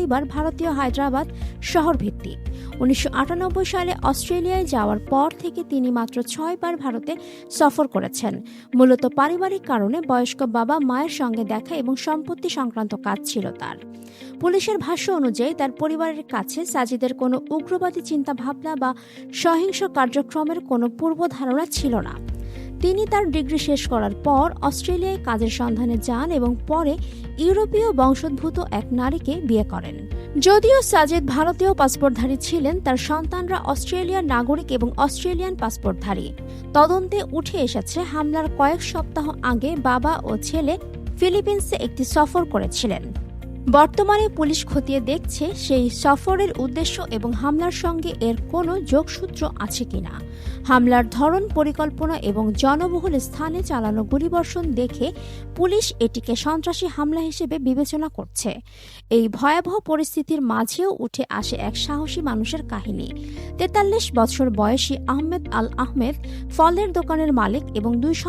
পরিবার ভারতীয় হায়দ্রাবাদ শহর ভিত্তিক উনিশশো আটানব্বই সালে অস্ট্রেলিয়ায় যাওয়ার পর থেকে তিনি মাত্র ছয়বার ভারতে সফর করেছেন। মূলত পারিবারিক কারণে বয়স্ক বাবা মায়ের সঙ্গে দেখা এবং সম্পত্তি সংক্রান্ত কাজ ছিল তার। পুলিশের ভাষ্য অনুযায়ী তার পরিবারের কাছে সাজিদের কোনো উগ্রবাদী চিন্তাভাবনা বা সহিংস কার্যক্রমের কোনো পূর্ব ধারণা ছিল না। তিনি তার ডিগ্রি শেষ করার পর অস্ট্রেলিয়ায় কাজের সন্ধানে যান এবং পরে ইউরোপীয় বংশোদ্ভূত এক নারীকে বিয়ে করেন। যদিও সাজেদ ভারতীয় পাসপোর্টধারী ছিলেন, তার সন্তানরা অস্ট্রেলিয়ার নাগরিক এবং অস্ট্রেলিয়ান পাসপোর্টধারী। তদন্তে উঠে এসেছে হামলার কয়েক সপ্তাহ আগে বাবা ও ছেলে ফিলিপিন্সে একটি সফর করেছিলেন। বর্তমানে পুলিশ খতিয়ে দেখছে সেই সফরের উদ্দেশ্য এবং হামলার সঙ্গে এর কোনো যোগসূত্র আছে কিনা। হামলার ধরন, পরিকল্পনা এবং জনবহুল স্থানে চালানো গুলিবর্ষণ দেখে পুলিশ এটিকে সন্ত্রাসী হামলা হিসেবে বিবেচনা করছে। এই ভয়াবহ পরিস্থিতির মাঝেও উঠে আসে এক সাহসী মানুষের কাহিনী। তেতাল্লিশ বছর বয়সী আহমেদ আল আহমেদ ফলের দোকানের মালিক এবং দুই